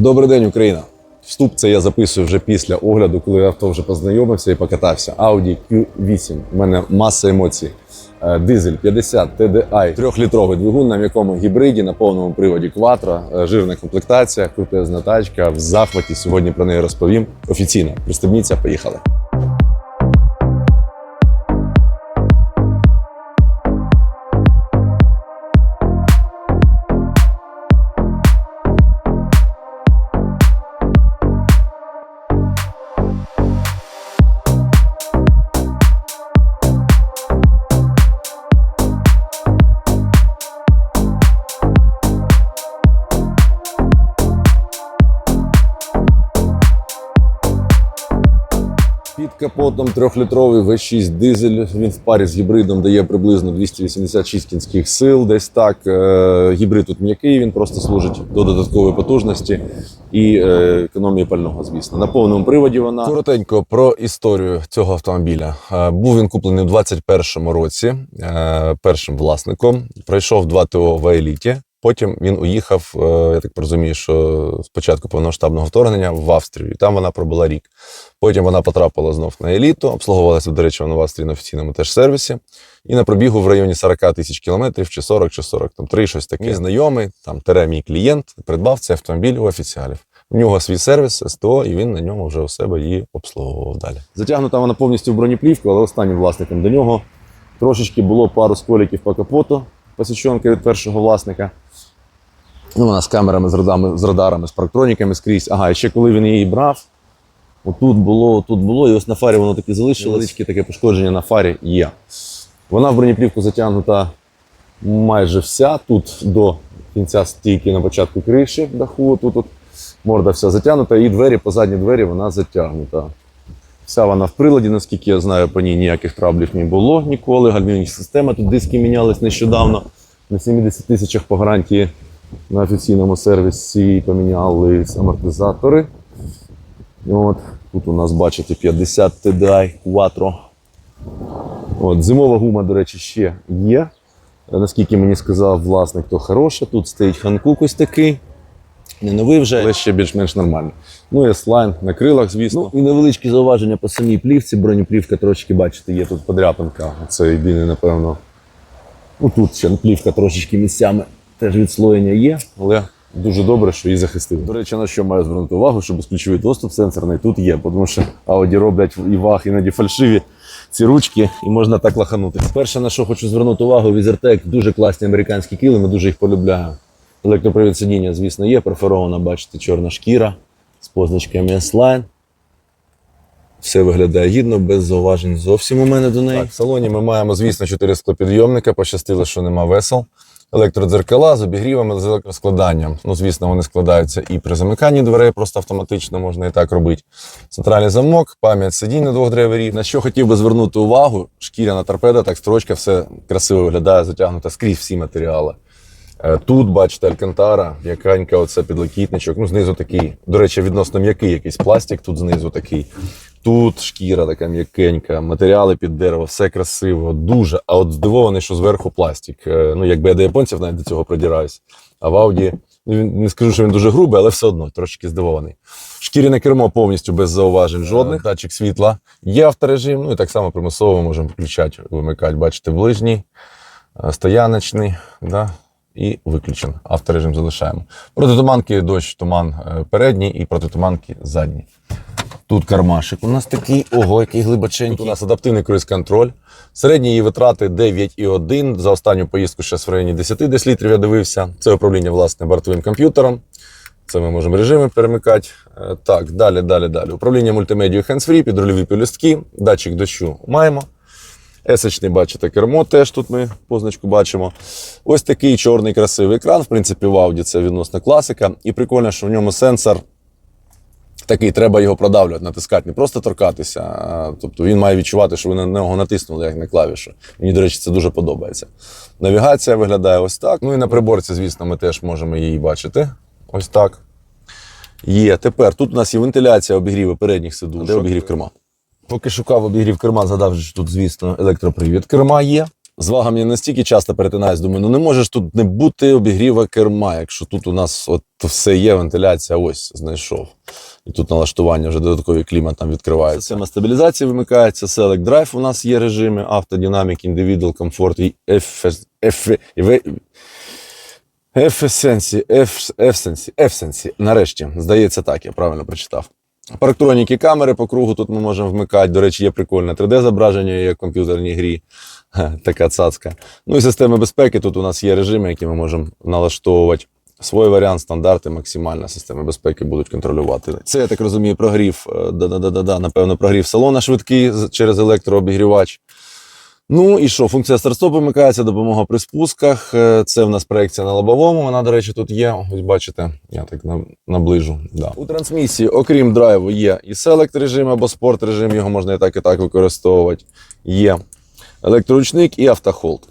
Добрий день, Україна! Вступ це я записую вже після огляду, коли авто вже познайомився і покатався. Audi Q8. У мене маса емоцій. Е, Дизель 50 TDI, трьохлітровий двигун на м'якому гібриді на повному приводі Quattro, е, жирна комплектація, крутезна тачка. В захваті сьогодні про неї розповім. Офіційно пристебніться, поїхали. Капотом трьохлітровий V6 дизель. Він в парі з гібридом дає приблизно 286 кінських сил. Десь так. Е, Гібрид тут м'який, він просто служить до додаткової потужності і е, економії пального, звісно. На повному приводі вона коротенько про історію цього автомобіля. Е, Був він куплений у 2021 році першим власником. Пройшов два ТО в еліті. Потім він уїхав, е, я так розумію, що спочатку повномасштабного вторгнення в Австрію. І там вона пробула рік. Потім вона потрапила знов на еліту, обслуговувалася, до речі, вона в Австрії на офіційному теж сервісі. І на пробігу в районі 40 тисяч кілометрів, чи 40, чи 40, там 3, щось таке. Мій знайомий, там тере мій клієнт, придбав цей автомобіль у офіціалів. У нього свій сервіс СТО, і він на ньому вже у себе її обслуговував далі. Затягнута вона повністю в бронеплівку, але останнім власником до нього трошечки було пару сколіків по капоту, посічонки від першого власника. Ну, вона з камерами, з радарами, з радарами, з парктроніками скрізь. Ага, і ще коли він її брав, отут було, отут було, і ось на фарі воно таке залишилось. Таке пошкодження на фарі є. Вона в бронеплівку затягнута майже вся. Тут до кінця стійки на початку криші даху, тут от морда вся затягнута, і двері, по задні двері вона затягнута. Вся вона в приладі, наскільки я знаю, по ній ніяких траблів не було ніколи. Гальмівні система. Тут диски мінялись нещодавно. На 70 тисячах по гарантії на офіційному сервісі помінялись амортизатори. От, тут у нас, бачите, 50 TDI Quattro. От, зимова гума, до речі, ще є. Наскільки мені сказав власник, то хороша. Тут стоїть ханкук ось такий. Не новий вже, але ще більш-менш нормальний. Ну і слайн на крилах, звісно. Ну, і невеличкі зауваження по самій плівці. Бронеплівка трошки, бачите, є тут подряпинка. Це єдине, напевно. Ну тут ще плівка трошечки місцями теж відслоєння є, але дуже добре, що її захистили. До речі, на що маю звернути увагу, що безключовий доступ сенсорний тут є, тому що Audi роблять і ваг іноді фальшиві ці ручки, і можна так лаханути. Перше, на що хочу звернути увагу, Візертек дуже класні американські килими, дуже їх полюбляю. Електропривід сидіння, звісно, є. Перфорована, бачите, чорна шкіра з позначками S-Line. Все виглядає гідно, без зауважень зовсім у мене до неї. Так, в салоні ми маємо, звісно, чотири склопідйомника. Пощастило, що нема весел. Електродзеркала з обігрівами з електроскладанням. Ну, звісно, вони складаються і при замиканні дверей, просто автоматично можна і так робити. Центральний замок, пам'ять сидінь на двох драйверів. На що хотів би звернути увагу, шкіряна торпеда, так строчка, все красиво виглядає, затягнута скрізь всі матеріали. Е, Тут, бачите, алькантара, м'яканька, оце підлокітничок. Ну, знизу такий, до речі, відносно м'який якийсь пластик, тут знизу такий. Тут шкіра така м'якенька, матеріали під дерево, все красиво, дуже. А от здивований, що зверху пластик. Е, Ну, якби я до японців навіть до цього придираюсь. А в Ауді, ну не скажу, що він дуже грубий, але все одно трошки здивований. Шкіряне кермо повністю без зауважень жодних. Датчик світла. Є авторежим, ну і так само примусово можемо включати, вимикати. Бачите, ближній, е, стояночний, да, і виключен. Авторежим залишаємо. Протитуманки, дощ, туман е, передній і протитуманки задній. Тут кармашик у нас такий, ого, який глибоченький. У нас адаптивний круїз-контроль. Середні її витрати 9,1. За останню поїздку ще в районі 10 десь літрів я дивився. Це управління власне бортовим комп'ютером. Це ми можемо режими перемикати. Е, Так, далі, далі, далі. Управління мультимедією hands-free, підрульові пелюстки, датчик дощу маємо. Есочний, бачите, кермо теж тут ми позначку бачимо. Ось такий чорний красивий екран. В принципі, в Audi це відносно класика. І прикольно, що в ньому сенсор такий, треба його продавлювати, натискати, не просто торкатися. А, тобто він має відчувати, що ви на нього натиснули, як на клавішу. Мені, до речі, це дуже подобається. Навігація виглядає ось так. Ну і на приборці, звісно, ми теж можемо її бачити. Ось так. Є. Тепер тут у нас є вентиляція обігріву передніх сидушок. Де обігрів керма? Поки шукав обігрів керма, згадав, що тут, звісно, електропривід керма є. З вагами я настільки часто перетинаюсь, думаю, ну не може ж тут не бути обігріва керма, якщо тут у нас от все є, вентиляція, ось знайшов. І тут налаштування вже додатковий клімат там відкривається. Система стабілізації вимикається, Select Drive у нас є режими, автодинамік, індивідуал, комфорт і F, F, F, Ефесенсі, ефсенсі, ефсенсі. Нарешті, здається, так, я правильно прочитав. Парктроніки камери по кругу тут ми можемо вмикати. До речі, є прикольне 3D-зображення, як в комп'ютерній грі. Така цацка. Ну і системи безпеки. Тут у нас є режими, які ми можемо налаштовувати. Свій варіант, стандарти, максимальна система безпеки будуть контролювати. Це, я так розумію, прогрів. е, Да-да-да-да, напевно, прогрів салона швидкий через електрообігрівач. Ну і що, функція старт-стоп вимикається, допомога при спусках. Е, Це в нас проекція на лобовому. Вона, до речі, тут є. Ось бачите, я так наближу. Да. У трансмісії, окрім драйву, є і селект режим або спорт режим, його можна і так, і так використовувати. Є електроручник і автохолд.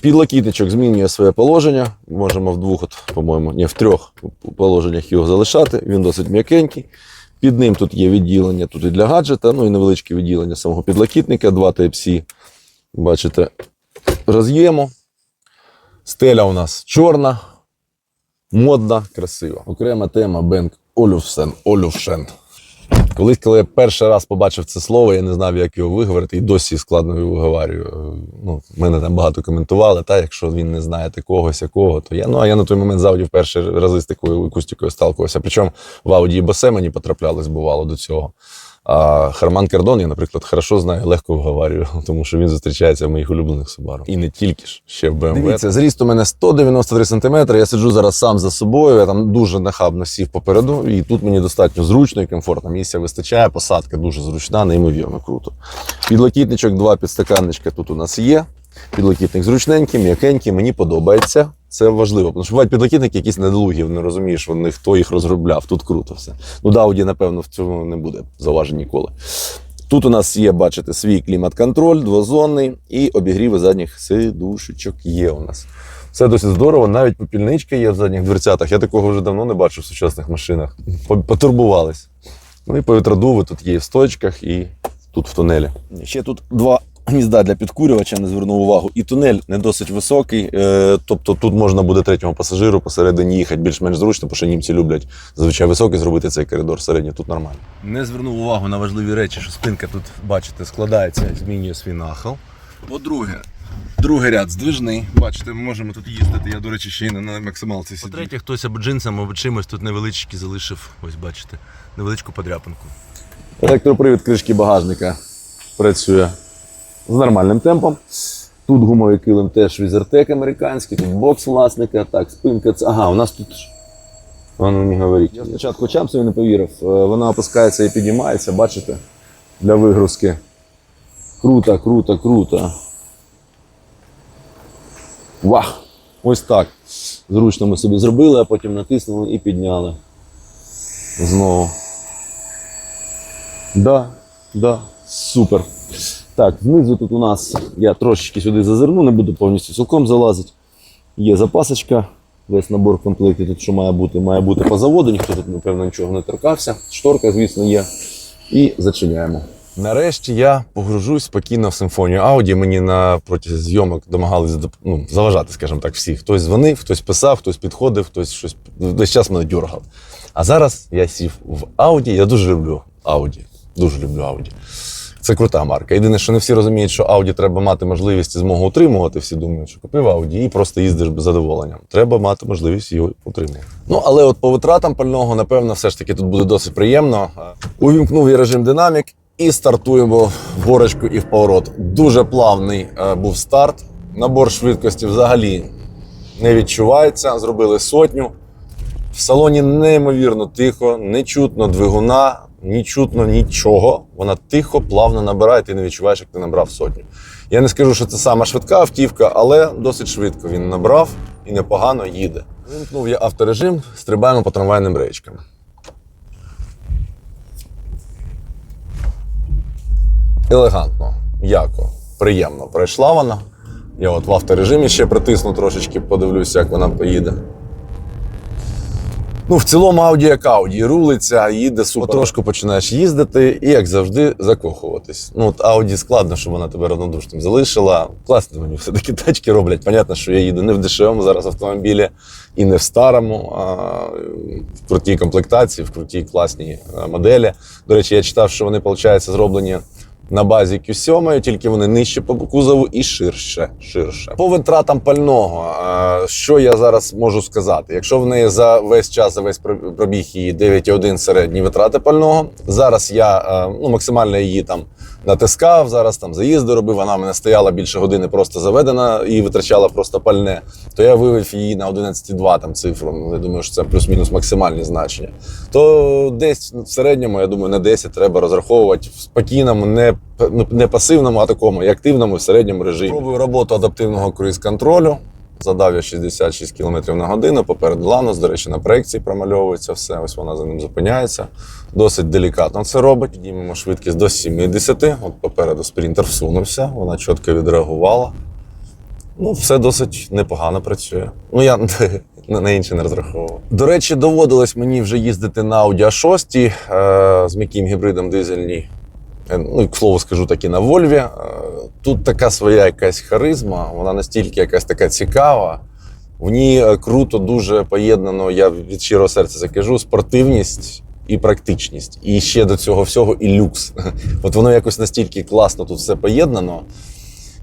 Підлокітничок змінює своє положення. Можемо в двох, по-моєму, ні, в трьох положеннях його залишати. Він досить м'якенький. Під ним тут є відділення тут і для гаджета, ну і невеличке відділення самого підлокітника, два Type-C. Бачите, роз'єму. Стеля у нас чорна, модна, красива. Окрема тема Бенк Олюфсен. Олюфшен. Колись, коли я перший раз побачив це слово, я не знав, як його виговорити, і досі складно його виговорюю. Ну, мене там багато коментували, та якщо він не знає когось, якого, то я. Ну а я на той момент з Ауді в перші рази з такою акустикою сталкувався. Причому в Ауді і басе мені потраплялось бувало до цього. А Харман Кардон, я, наприклад, хорошо знаю, легко вговорюю, тому що він зустрічається в моїх улюблених Subaru. І не тільки ж, ще в BMW. Дивіться, зріст у мене 193 см, я сиджу зараз сам за собою, я там дуже нахабно сів попереду, і тут мені достатньо зручно і комфортно. Місця вистачає, посадка дуже зручна, неймовірно круто. Підлокітничок, два підстаканничка тут у нас є. Підлокітник зручненький, м'якенький, мені подобається. Це важливо, тому що бувають підлокітники якісь недолугі, не розумієш, вони хто їх розробляв. Тут круто все. Ну, да, Audi, напевно, в цьому не буде зауважень ніколи. Тут у нас є, бачите, свій клімат-контроль, двозонний і обігріви задніх сидушечок є у нас. Все досить здорово, навіть попільничка є в задніх дверцятах. Я такого вже давно не бачив в сучасних машинах. По- Потурбувались. Ну і повітродуви тут є в стоечках, і тут в тунелі. Ще тут два гнізда для підкурювача, не звернув увагу. І тунель не досить високий. Е, тобто тут можна буде третьому пасажиру посередині їхати більш-менш зручно, тому що німці люблять зазвичай високий зробити цей коридор середній, тут нормально. Не звернув увагу на важливі речі, що спинка тут, бачите, складається, змінює свій нахил. По-друге, Другий ряд здвижний. Бачите, ми можемо тут їздити. Я, до речі, ще й не на максималці сидів. По-третє, хтось або джинсом, або чимось тут невеличкий залишив, ось бачите, невеличку подряпинку. Електропривід кришки багажника працює з нормальним темпом. Тут гумовий килим теж візертек американський, тут бокс власника, так, спинка. Ага, у нас тут. Воно не говорить. Я спочатку чамсові не повірив. Е, Вона опускається і підіймається, бачите, для вигрузки. Круто, круто, круто. Вах! Ось так. Зручно ми собі зробили, а потім натиснули і підняли. Знову. Да, да, супер. Так, знизу тут у нас я трошечки сюди зазирну, не буду повністю цілком залазити. Є запасочка, весь набор в комплекті тут що має бути, має бути по заводу, ніхто тут, напевно, нічого не торкався. Шторка, звісно, є. І зачиняємо. Нарешті я погружусь спокійно в симфонію Ауді. Мені на протязі зйомок домагались зап- ну, заважати, скажімо так, всі. Хтось дзвонив, хтось писав, хтось підходив, хтось щось весь час мене дергав. А зараз я сів в Ауді. Я дуже люблю Ауді. Дуже люблю Ауді. Це крута марка. Єдине, що не всі розуміють, що Audi треба мати можливість і змогу утримувати. Всі думають, що купив Audi і просто їздиш без задоволення. Треба мати можливість його утримувати. Ну але от по витратам пального, напевно, все ж таки тут буде досить приємно. Увімкнув я режим динамік і стартуємо в горочку і в поворот. Дуже плавний е, був старт. Набор швидкості взагалі не відчувається. Зробили сотню. В салоні неймовірно тихо, не чутно двигуна, не чутно нічого. Вона тихо, плавно набирає, ти не відчуваєш, як ти набрав сотню. Я не скажу, що це сама швидка автівка, але досить швидко він набрав і непогано їде. Вимкнув я авторежим, стрибаємо по трамвайним речкам. Елегантно, м'яко, приємно пройшла вона. Я от в авторежимі ще притисну трошечки, подивлюся, як вона поїде. Ну, в цілому Audi як Audi. Рулиться, їде супер. Потрошку починаєш їздити і, як завжди, закохуватись. Ну, от Audi складно, щоб вона тебе равнодушним залишила. Класно мені все-таки тачки роблять. Понятно, що я їду не в дешевому зараз автомобілі і не в старому, а в крутій комплектації, в крутій класній моделі. До речі, я читав, що вони, виходить, зроблені на базі Q7, тільки вони нижче по кузову і ширше. ширше. По витратам пального, що я зараз можу сказати? Якщо в неї за весь час, за весь пр- пробіг її 9,1 середні витрати пального, зараз я е, ну, максимально її там натискав, зараз там заїзди робив, вона в мене стояла більше години просто заведена і витрачала просто пальне, то я вивів її на 11,2 там цифру. Ну, Я думаю, що це плюс-мінус максимальні значення. То десь в середньому, я думаю, на 10 треба розраховувати в спокійному, не, ну, не пасивному, а такому і активному в середньому режимі. Пробую роботу адаптивного круїз-контролю. Задав я 66 км на годину, попереду Ланос, до речі, на проекції промальовується все. Ось вона за ним зупиняється. Досить делікатно це робить. Піднімемо швидкість до 70. От попереду спринтер всунувся, вона чітко відреагувала. Ну, все досить непогано працює. Ну, я на інше не розраховував. До речі, доводилось мені вже їздити на Audi A6 е, з м'яким гібридом дизельній. Е, Ну, і, к слову скажу, так і на Вольві. Тут така своя якась харизма, вона настільки якась така цікава. В ній е, круто дуже поєднано, я від щирого серця це кажу, спортивність і практичність. І ще до цього всього і люкс. От воно якось настільки класно тут все поєднано.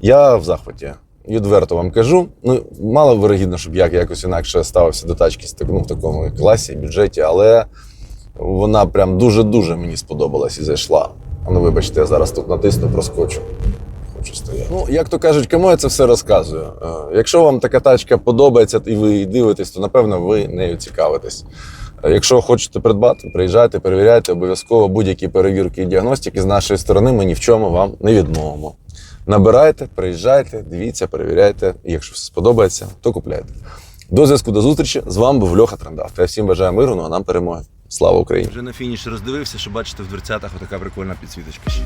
Я в захваті. Відверто вам кажу. Ну, мало вирогідно, щоб я якось інакше ставився до тачки ну, в такому класі, бюджеті, але вона прям дуже-дуже мені сподобалась і зайшла. А ну, вибачте, я зараз тут натисну, проскочу. Хочу стояти. Ну, як то кажуть, кому я це все розказую? Е, Якщо вам така тачка подобається і ви дивитесь, то напевно ви нею цікавитесь. Е, Якщо хочете придбати, приїжджайте, перевіряйте обов'язково будь-які перевірки і діагностики з нашої сторони. Ми ні в чому вам не відмовимо. Набирайте, приїжджайте, дивіться, перевіряйте. І якщо все сподобається, то купляйте. До зв'язку, до зустрічі. З вами був Льоха Трендавт. Я всім бажаю миру, ну а нам перемоги. Слава Україні! Вже на фініші роздивився, що бачите в дверцятах отака прикольна підсвіточка ще.